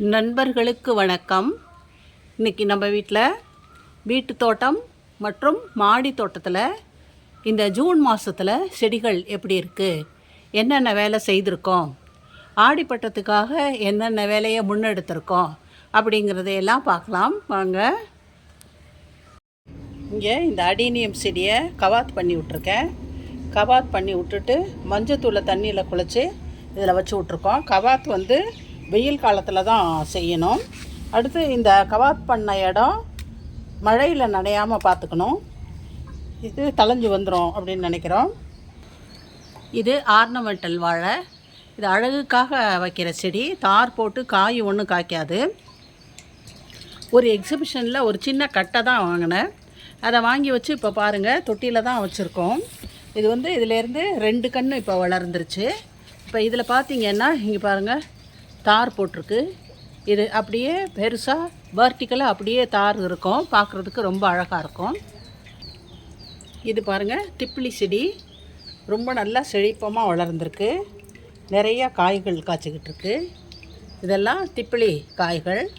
நண்பர்களுக்கு வணக்கம். இன்றைக்கி நம்ம வீட்டில் வீட்டு தோட்டம் மற்றும் மாடி தோட்டத்தில் இந்த ஜூன் மாதத்தில் செடிகள் எப்படி இருக்குது என்னென்ன வேலை செய்திருக்கோம்? ஆடிப்பட்டத்துக்காக என்னென்ன வேலையை முன்னெடுத்திருக்கோம்? அப்படிங்கிறதையெல்லாம் பார்க்கலாம். வாங்க. இங்கே இந்த அடீனியம் செடியை கவாத் பண்ணி விட்ருக்கேன் கவாத் பண்ணி விட்டுட்டு மஞ்சத்தூளை தண்ணியில் குளித்து இதில் வச்சு விட்ருக்கோம் கவாத் வந்து வெயில் காலத்தில் தான் செய்யணும். அடுத்து இந்த கவாத் பண்ண இடம் மழையில் நனையாமல் பார்த்துக்கணும் இது தலைஞ்சு வந்துடும் அப்படின்னு நினைக்கிறோம். இது ஆர்னமெண்டல் வாழை. இது அழகுக்காக வைக்கிற செடி. தார் போட்டு காய் ஒன்றும் காய்க்காது. ஒரு எக்ஸிபிஷனில் ஒரு சின்ன கட்டை தான் வாங்கினேன். அதை வாங்கி வச்சு இப்போ பாருங்கள் தொட்டியில் தான் வச்சுருக்கோம். இது வந்து இதிலேருந்து ரெண்டு கன்று இப்போ வளர்ந்துருச்சு. இப்போ இதில் பார்த்தீங்கன்னா இங்கே பாருங்கள் தார் போட்டிருக்கு. இது அப்படியே பெருசாக வேர்ட்டிக்கலாக அப்படியே தார் இருக்கும். பார்க்குறதுக்கு ரொம்ப அழகாக இருக்கும். இது பாருங்கள் திப்பிலி செடி. ரொம்ப நல்லா செழிப்பமாக வளர்ந்துருக்கு. நிறையா காய்கள் காய்ச்சிக்கிட்டு இருக்கு. இதெல்லாம் திப்பிலி காய்கள்.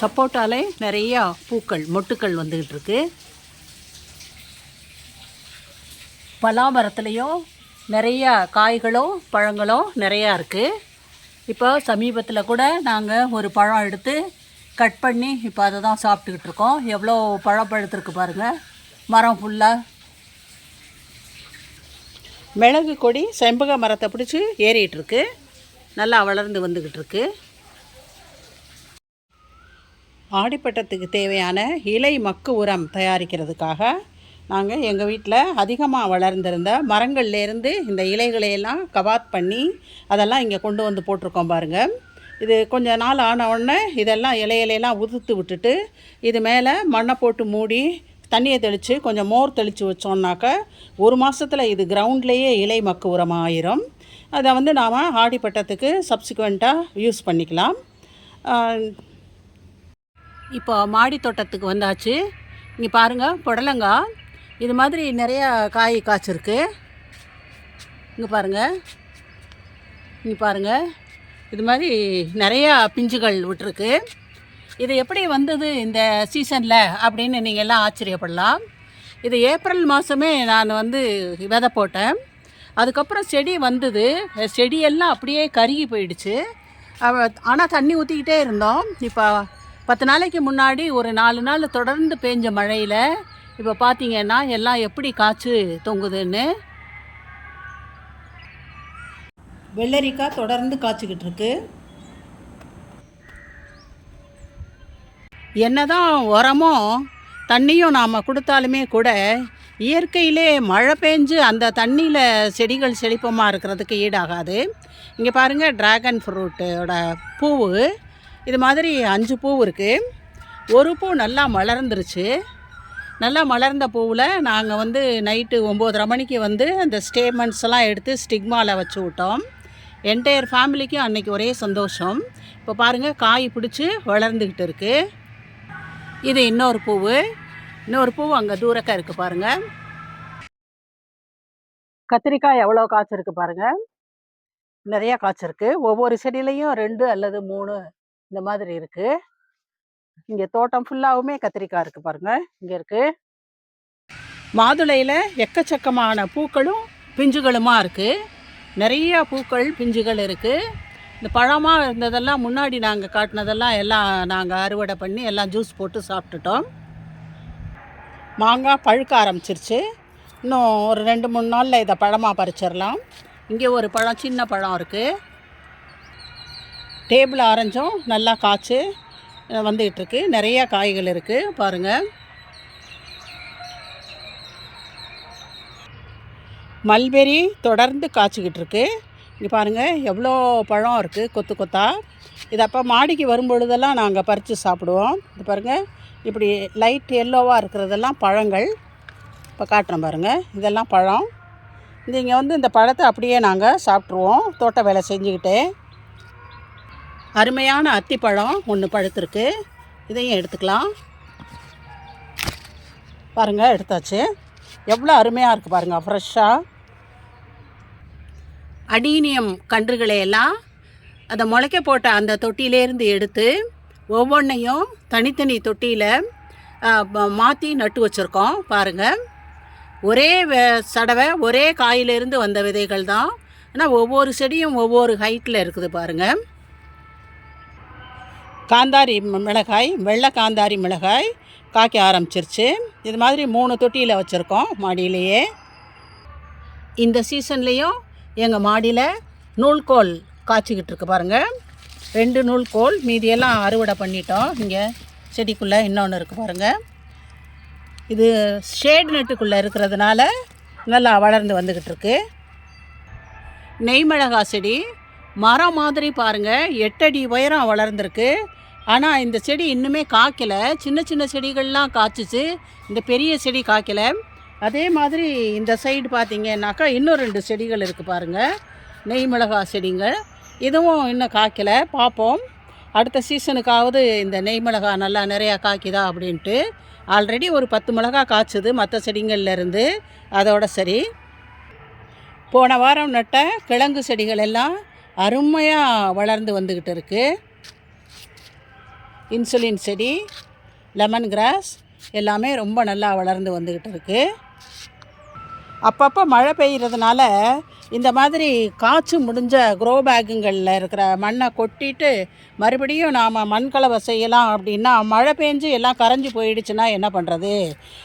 சப்போட்டாலே நிறையா பூக்கள் மொட்டுக்கள் வந்துக்கிட்டு இருக்கு. பலாமரத்துலேயும் நிறையா காய்களும் பழங்களும் நிறையா இருக்குது இப்போ சமீபத்தில் கூட நாங்கள் ஒரு பழம் எடுத்து கட் பண்ணி இப்போ அதை தான் சாப்பிட்டுக்கிட்டு இருக்கோம். எவ்வளோ பழம் பழுத்திருக்கு பாருங்கள் மரம் ஃபுல்லாக மிளகு கொடி செம்பக மரத்தை பிடிச்சி ஏறிட்டு நல்லா வளர்ந்து வந்துக்கிட்டு இருக்கு. ஆடிப்பட்டத்துக்கு தேவையான இலை மக்கு உரம் தயாரிக்கிறதுக்காக நாங்கள் எங்கள் வீட்டில் அதிகமாக வளர்ந்திருந்த மரங்கள்லேருந்து இந்த இலைகளையெல்லாம் கவாத் பண்ணி அதெல்லாம் இங்கே கொண்டு வந்து போட்டிருக்கோம் பாருங்கள் இது கொஞ்ச நாள் ஆன உடனே இதெல்லாம் இலையிலையெல்லாம் உதுத்து விட்டுட்டு இது மேலே மண்ணை போட்டு மூடி தண்ணியை தெளித்து கொஞ்சம் மோர் தெளித்து வச்சோம்னாக்க ஒரு மாதத்தில் இது கிரவுண்ட்லேயே இலை மக்கு உரமாக ஆயிரும். அதை வந்து நாம் ஆடிப்பட்டத்துக்கு சப்சிக்வெண்ட்டாக யூஸ் பண்ணிக்கலாம். இப்போ மாடி தோட்டத்துக்கு வந்தாச்சு. இங்கே பாருங்கள் புடலங்காய் இது மாதிரி நிறையா காய் காய்ச்சிருக்கு. இங்கே பாருங்கள் இங்கே பாருங்கள் இது மாதிரி நிறையா பிஞ்சுகள் விட்டுருக்கு. இது எப்படி வந்தது இந்த சீசனில் அப்படின்னு நீங்கள் எல்லாம் ஆச்சரியப்படலாம். இது ஏப்ரல் மாதமே நான் வந்து விதை போட்டேன். அதுக்கப்புறம் செடி வந்தது. செடியெல்லாம் அப்படியே கருகி போயிடுச்சு. ஆனால் தண்ணி ஊற்றிக்கிட்டே இருந்தோம். இப்போ பத்து நாளைக்கு முன்னாடி ஒரு நாலு நாள் தொடர்ந்து பேஞ்ச மழையில் இப்போ பார்த்தீங்கன்னா எல்லாம் எப்படி காய்ச்சி தொங்குதுன்னு? வெள்ளரிக்காய் தொடர்ந்து காய்ச்சிக்கிட்டு இருக்கு. என்னதான் உரமோ தண்ணியும் நாம் கொடுத்தாலுமே கூட இயற்கையிலே மழை பெஞ்சு அந்த தண்ணியில் செடிகள் செழிப்பமாக இருக்கிறதுக்கு ஈடாகாது. இங்கே பாருங்கள் ட்ராகன் ஃப்ரூட்டோட பூவு. இது மாதிரி அஞ்சு பூ இருக்குது ஒரு பூ நல்லா மலர்ந்துருச்சு. நல்லா மலர்ந்த பூவில் நாங்கள் வந்து நைட்டு ஒம்போதரை மணிக்கு வந்து அந்த ஸ்டேமெண்ட்ஸ்லாம் எடுத்து ஸ்டிக்மாவில் வச்சு விட்டோம். என்டையர் ஃபேமிலிக்கும் அன்னைக்கு ஒரே சந்தோஷம். இப்போ பாருங்கள் காய் பிடிச்சி வளர்ந்துக்கிட்டு இருக்குது இது இன்னொரு பூவு. இன்னொரு பூ அங்கே தூரக்க இருக்குது பாருங்கள் கத்திரிக்காய் எவ்வளோ காய்ச்சிருக்கு பாருங்கள் நிறையா காய்ச்சிருக்கு ஒவ்வொரு செடியிலையும் ரெண்டு அல்லது மூணு இந்த மாதிரி இருக்குது இங்கே தோட்டம் ஃபுல்லாகவுமே கத்திரிக்காய் இருக்குது பாருங்கள் இங்கே இருக்குது மாதுளையில் எக்கச்சக்கமான பூக்களும் பிஞ்சுகளுமா இருக்குது நிறைய பூக்கள் பிஞ்சுகள் இருக்குது இந்த பழமாக இருந்ததெல்லாம் முன்னாடி நாங்கள் காட்டினதெல்லாம் எல்லாம் நாங்கள் அறுவடை பண்ணி எல்லாம் ஜூஸ் போட்டு சாப்பிட்டுட்டோம். மாங்காய் பழுக்க ஆரம்பிச்சிருச்சு. இன்னும் ஒரு ரெண்டு மூணு நாளில் இதை பழமாக பறிச்சிடலாம். இங்கே ஒரு பழம் சின்ன பழம் இருக்குது டேபிள் ஆரஞ்சும் நல்லா காய்ச்சி வந்துக்கிட்டுருக்கு வந்துகிட்டு இருக்கு நிறைய காய்கள் இருக்குது பாருங்கள் மல்பெரி தொடர்ந்து காய்ச்சிக்கிட்டு இருக்கு இங்கே பாருங்கள் எவ்வளோ பழம் இருக்குது கொத்து கொத்தா. இது அப்போ மாடிக்கு வரும்பொழுதெல்லாம் நாங்கள் பறித்து சாப்பிடுவோம். இது பாருங்கள் இப்படி லைட் எல்லோவாக இருக்கிறதெல்லாம் பழங்கள். இப்போ காட்டுறேன் பாருங்கள் இதெல்லாம் பழம். இது இங்கே வந்து இந்த பழத்தை அப்படியே நாங்கள் சாப்பிட்ருவோம். தோட்ட வேலை செஞ்சுக்கிட்டே. அருமையான அத்திப்பழம் ஒன்று பழுத்திருக்கு. இதையும் எடுத்துக்கலாம். பாருங்கள் எடுத்தாச்சு. எவ்வளோ அருமையாக இருக்குது பாருங்கள் ஃப்ரெஷ்ஷாக அடீனியம் கன்றுகளை எல்லாம் முளைக்க போட்ட அந்த தொட்டியிலேருந்து எடுத்து ஒவ்வொன்றையும் தனித்தனி தொட்டியில் மாற்றி நட்டு வச்சுருக்கோம் பாருங்கள் ஒரே சடவை ஒரே காயிலிருந்து வந்த விதைகள் தான். ஆனால் ஒவ்வொரு செடியும் ஒவ்வொரு ஹைட்டில் இருக்குது பாருங்கள் காந்தாரி மிளகாய் வெள்ளை காந்தாரி மிளகாய் காய்க்க ஆரம்பிச்சிருச்சு. இது மாதிரி மூணு தொட்டியில் வச்சுருக்கோம் மாடியிலேயே. இந்த சீசன்லேயும் எங்கள் மாடியில் நூல்கோல் காய்ச்சிக்கிட்டு இருக்கு பாருங்கள் ரெண்டு நூல்கோல் மீதியெல்லாம் அறுவடை பண்ணிட்டோம். இங்கே செடிக்குள்ளே இன்னொன்று இருக்குது பாருங்கள் இது ஷேட் நெட்டுக்குள்ளே இருக்கிறதுனால நல்லா வளர்ந்து வந்துக்கிட்டு இருக்கு. நெய் மிளகாய் செடி மரம் மாதிரி பாருங்கள் எட்டடி உயரம் வளர்ந்துருக்கு. ஆனால் இந்த செடி இன்னுமே காய்க்கல. சின்ன சின்ன செடிகள்லாம் காய்ச்சிச்சு. இந்த பெரிய செடி காய்க்கல. அதே மாதிரி இந்த சைடு பார்த்தீங்கன்னாக்கா இன்னும் ரெண்டு செடிகள் இருக்குது பாருங்கள் நெய் மிளகா செடிங்க இதுவும் இன்னும் காய்க்கல. பார்ப்போம் அடுத்த சீசனுக்காவது இந்த நெய் மிளகா நல்லா நிறையா காய்க்குதா அப்படின்ட்டு. ஆல்ரெடி ஒரு பத்து மிளகா காய்ச்சுது மற்ற செடிங்கள்லேருந்து அதோட சரி. போன வாரம் நட்ட கிழங்கு செடிகள் எல்லாம் அருமையாக வளர்ந்து வந்துக்கிட்டு இருக்குது இன்சுலின் செடி லெமன் கிராஸ் எல்லாமே ரொம்ப நல்லா வளர்ந்து வந்துக்கிட்டு இருக்குது அப்பப்போ மழை பெய்கிறதுனால இந்த மாதிரி காய்ச்சி முடிஞ்ச க்ரோ பேக்குங்களில் இருக்கிற மண்ணை கொட்டிட்டு மறுபடியும் நாம் மண்கலவை செய்யலாம் அப்படின்னா மழை பெஞ்சு எல்லாம் கரைஞ்சி போயிடுச்சுன்னா என்ன பண்ணுறது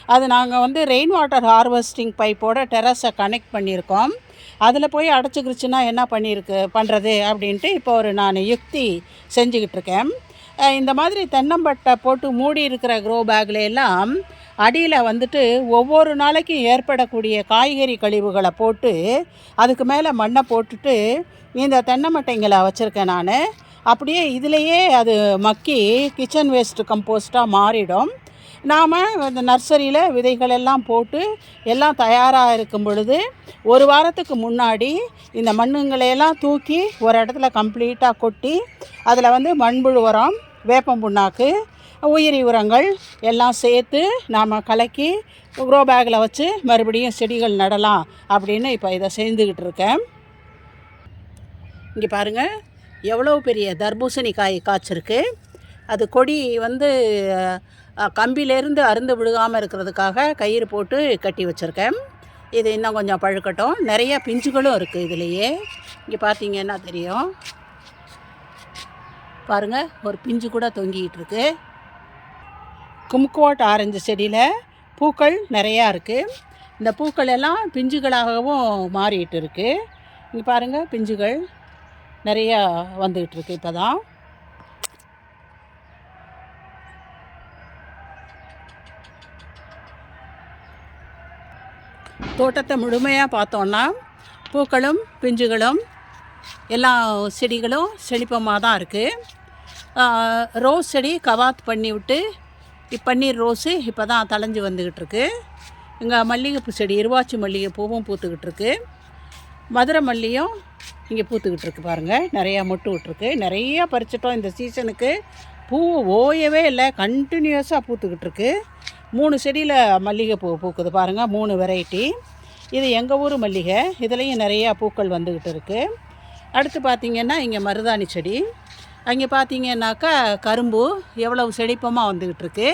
அது நாங்கள் வந்து ரெயின் வாட்டர் ஹார்வெஸ்டிங் பைப்போட டெரஸை கனெக்ட் பண்ணியிருக்கோம். அதில் போய் அடைச்சிக்கிருச்சுன்னா என்ன பண்ணியிருக்கு பண்ணுறது அப்படின்ட்டு இப்போ ஒரு நான் யுக்தி செஞ்சுக்கிட்டு இருக்கேன் இந்த மாதிரி தென்னம்பட்டை போட்டு மூடி இருக்கிற க்ரோ பேக்ல எல்லாம் அடியில் வந்துட்டு ஒவ்வொரு நாளைக்கும் ஏற்படக்கூடிய காய்கறி கழிவுகளை போட்டு அதுக்கு மேலே மண்ணை போட்டுட்டு இந்த தென்னை மட்டைங்களை வச்சுருக்கேன் நான். அப்படியே இதுலேயே அது மக்கி கிச்சன் வேஸ்ட்டு கம்போஸ்ட்டாக மாறிடும். நாம் இந்த நர்சரியில் விதைகள் எல்லாம் போட்டு எல்லாம் தயாராக இருக்கும் பொழுது ஒரு வாரத்துக்கு முன்னாடி இந்த மண்ணுங்களையெல்லாம் தூக்கி ஒரு இடத்துல கம்ப்ளீட்டாக கொட்டி அதில் வந்து மண்புழு உரம் வேப்பம் புண்ணாக்கு உயிரி உரங்கள் எல்லாம் சேர்த்து நாம் கலக்கி க்ரோ பேக்கில் வச்சு மறுபடியும் செடிகள் நடலாம் அப்படின்னு இப்போ இதை சேர்ந்துக்கிட்டு இருக்கேன். இங்கே பாருங்கள் எவ்வளோ பெரிய தர்பூசணி காய் காய்ச்சிருக்கு. அது கொடி வந்து கம்பியிலேருந்து அருந்து விழுகாமல் இருக்கிறதுக்காக கயிறு போட்டு கட்டி வச்சுருக்கேன். இது இன்னும் கொஞ்சம் பழுக்கட்டும். நிறைய பிஞ்சுகளும் இருக்குது இதுலேயே. இங்கே பார்த்தீங்கன்னா தெரியும்? பாருங்கள் ஒரு பிஞ்சு கூட தொங்கிக்கிட்டு இருக்கு. கும்குவாட் ஆரஞ்சு செடியில் பூக்கள் நிறையா இருக்குது இந்த பூக்கள் எல்லாம் பிஞ்சுகளாகவும் மாறிட்டு இருக்குது இங்கே பாருங்கள் பிஞ்சுகள் நிறையா வந்துக்கிட்டு இருக்கு இப்போ தான் தோட்டத்தை முழுமையாக பார்த்தோன்னா பூக்களும் பிஞ்சுகளும் எல்லா செடிகளும் செழிப்பமாக தான் இருக்குது ரோஸ் செடி கவாத் பண்ணி விட்டு பன்னீர் ரோஸு இப்போ தான் தளைஞ்சு வந்துக்கிட்டு இருக்கு. இங்கே மல்லிகைப்பூ செடி இருவாச்சி மல்லிகைப்பூவும் பூத்துக்கிட்டு இருக்கு. மதுரை மல்லியும் இங்கே பூத்துக்கிட்டு இருக்கு பாருங்கள் நிறையா மொட்டு விட்ருக்கு நிறையா பறிச்சிட்டோம் இந்த சீசனுக்கு பூ ஓயவே இல்லை. கண்டினியூஸாக பூத்துக்கிட்டு இருக்குது மூணு செடியில் மல்லிகைப்பூ பூக்குது பாருங்கள் மூணு வெரைட்டி இது எங்கள் ஊர் மல்லிகை. இதுலேயும் நிறையா பூக்கள் வந்துக்கிட்டு இருக்குது அடுத்து பார்த்திங்கன்னா இங்கே மருதாணி செடி. அங்கே பார்த்தீங்கன்னாக்கா கரும்பு எவ்வளவு செழிப்பமாக வந்துக்கிட்டு இருக்கு.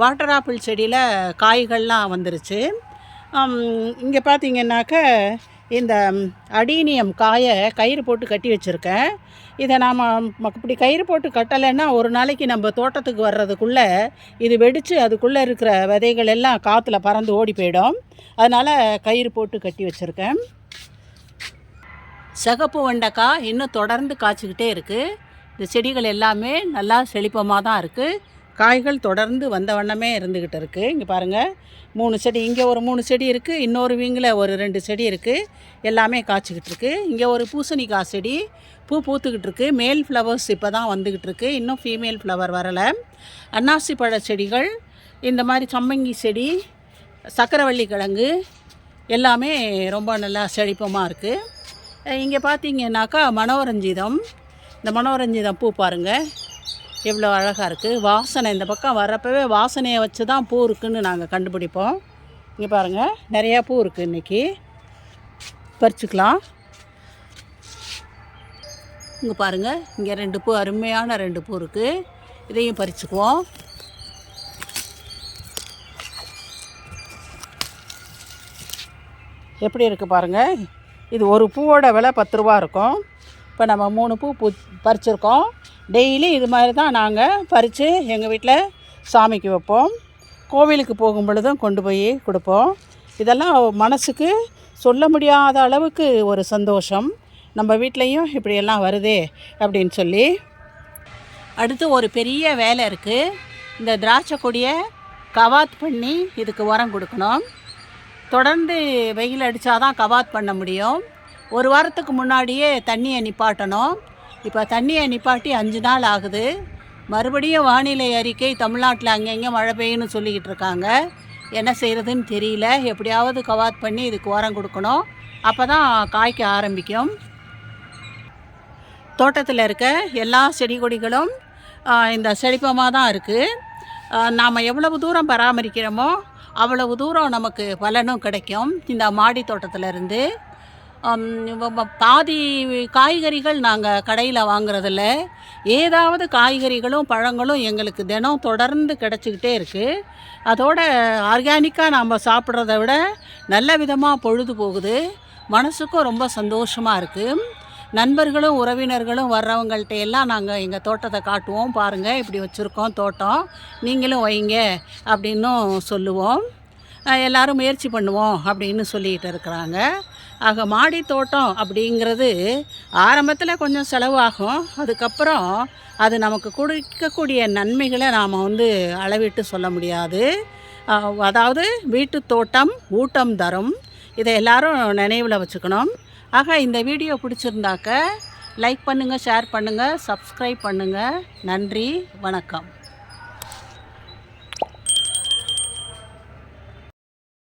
வாட்டர் ஆப்பிள் செடியில் காய்கள்லாம் வந்துருச்சு. இங்கே பார்த்தீங்கன்னாக்கா இந்த அடீனியம் காயை கயிறு போட்டு கட்டி வச்சுருக்கேன். இதை நாம் இப்படி கயிறு போட்டு கட்டலைன்னா ஒரு நாளைக்கு நம்ம தோட்டத்துக்கு வர்றதுக்குள்ளே இது வெடித்து அதுக்குள்ளே இருக்கிற விதைகள் எல்லாம் காற்றுல பறந்து ஓடி போயிடும். அதனால் கயிறு போட்டு கட்டி வச்சுருக்கேன். சிகப்பு வெண்டைக்காய் இன்னும் தொடர்ந்து காய்ச்சிக்கிட்டே இருக்குது இந்த செடிகள் எல்லாமே நல்லா செழிப்பமாக தான் இருக்குது காய்கள் தொடர்ந்து வந்த வண்ணமே இருந்துக்கிட்டு இருக்குது இங்கே பாருங்கள் மூணு செடி இங்கே ஒரு மூணு செடி இருக்குது இன்னொரு வீங்கில் ஒரு ரெண்டு செடி இருக்குது எல்லாமே காய்ச்சிக்கிட்டு இருக்குது இங்கே ஒரு பூசணிக்காய் செடி பூ பூத்துக்கிட்டு இருக்குது மேல் ஃப்ளவர்ஸ் இப்போ தான் வந்துக்கிட்டு இருக்குது இன்னும் ஃபீமேல் ஃப்ளவர் வரலை. அன்னாசி பழ செடிகள் இந்த மாதிரி சம்மங்கி செடி சக்கரவள்ளி கிழங்கு எல்லாமே ரொம்ப நல்லா செழிப்பமாக இருக்குது இங்கே பார்த்தீங்கன்னாக்கா மனோரஞ்சிதம். இந்த மனோரஞ்சிதம் பூ பாருங்கள் எவ்வளோ அழகாக இருக்குது வாசனை இந்த பக்கம் வர்றப்பவே வாசனையை வச்சு தான் பூ இருக்குதுன்னு நாங்கள் கண்டுபிடிப்போம். இங்கே பாருங்கள் நிறையா பூ இருக்குது இன்றைக்கி பறிச்சுக்கலாம். இங்கே பாருங்கள் இங்கே ரெண்டு பூ அருமையான ரெண்டு பூ இருக்குது இதையும் பறிச்சுக்குவோம். எப்படி இருக்குது பாருங்கள் இது ஒரு பூவோட விலை பத்து ரூபா இருக்கும். இப்போ நம்ம மூணு பூ பூ பறிச்சிருக்கோம். டெய்லி இது மாதிரி தான் நாங்கள் பறித்து எங்கள் வீட்டில் சாமிக்கு வைப்போம். கோவிலுக்கு போகும் பொழுதும் கொண்டு போய் கொடுப்போம். இதெல்லாம் மனசுக்கு சொல்ல முடியாத அளவுக்கு ஒரு சந்தோஷம். நம்ம வீட்லேயும் இப்படியெல்லாம் வருதே அப்படின்னு சொல்லி. அடுத்து ஒரு பெரிய வேலை இருக்குது இந்த திராட்சை கொடியை கவாத் பண்ணி இதுக்கு உரம் கொடுக்கணும். தொடர்ந்து வெயில் அடித்தாதான் கவாத் பண்ண முடியும். ஒரு வாரத்துக்கு முன்னாடியே தண்ணியை நிப்பாட்டணும். இப்போ தண்ணியை நிப்பாட்டி அஞ்சு நாள் ஆகுது. மறுபடியும் வானிலை அறிக்கை தமிழ்நாட்டில் அங்கங்கே மழை பெய்யும்னு சொல்லிக்கிட்டு இருக்காங்க. என்ன செய்கிறதுன்னு தெரியல. எப்படியாவது கவாத் பண்ணி இதுக்கு உரம் கொடுக்கணும். அப்போ தான் காய்க்க ஆரம்பிக்கும். தோட்டத்தில் இருக்க எல்லா செடி கொடிகளும் இந்த செழிப்பமாக தான் இருக்குது நாம் எவ்வளவு தூரம் பராமரிக்கிறோமோ அவ்வளவு தூரம் நமக்கு பலனும் கிடைக்கும். இந்த மாடி தோட்டத்துல இருந்து. பாதி காய்கறிகள் நாங்கள் கடையில் வாங்குறதில்ல. ஏதாவது காய்கறிகளும் பழங்களும் எங்களுக்கு தினம் தொடர்ந்து கிடச்சிக்கிட்டே இருக்குது அதோட ஆர்கானிக்காக நாம் சாப்பிட்றத விட நல்ல விதமாக பொழுது போகுது. மனசுக்கும் ரொம்ப சந்தோஷமாக இருக்குது நண்பர்களும் உறவினர்களும் வர்றவங்கள்ட்ட எல்லாம் நாங்கள் எங்கள் தோட்டத்தை காட்டுவோம். பாருங்கள் இப்படி வச்சுருக்கோம் தோட்டம். நீங்களும் வைங்க அப்படின்னும் சொல்லுவோம். எல்லோரும் முயற்சி பண்ணுவோம் அப்படின்னு சொல்லிகிட்டு இருக்கிறாங்க. ஆக மாடி தோட்டம் அப்படிங்கிறது ஆரம்பத்தில் கொஞ்சம் செலவாகும். அதுக்கப்புறம் அது நமக்கு கொடுக்கக்கூடிய நன்மைகளை நாம் வந்து அளவிட்டு சொல்ல முடியாது. அதாவது வீட்டு தோட்டம் ஊட்டம் தரும். இதை எல்லாரும் நினைவில் வச்சுக்கணும். ஆக இந்த வீடியோ பிடிச்சிருந்தாக்க லைக் பண்ணுங்கள் ஷேர் பண்ணுங்கள் சப்ஸ்கிரைப் பண்ணுங்கள் நன்றி வணக்கம்.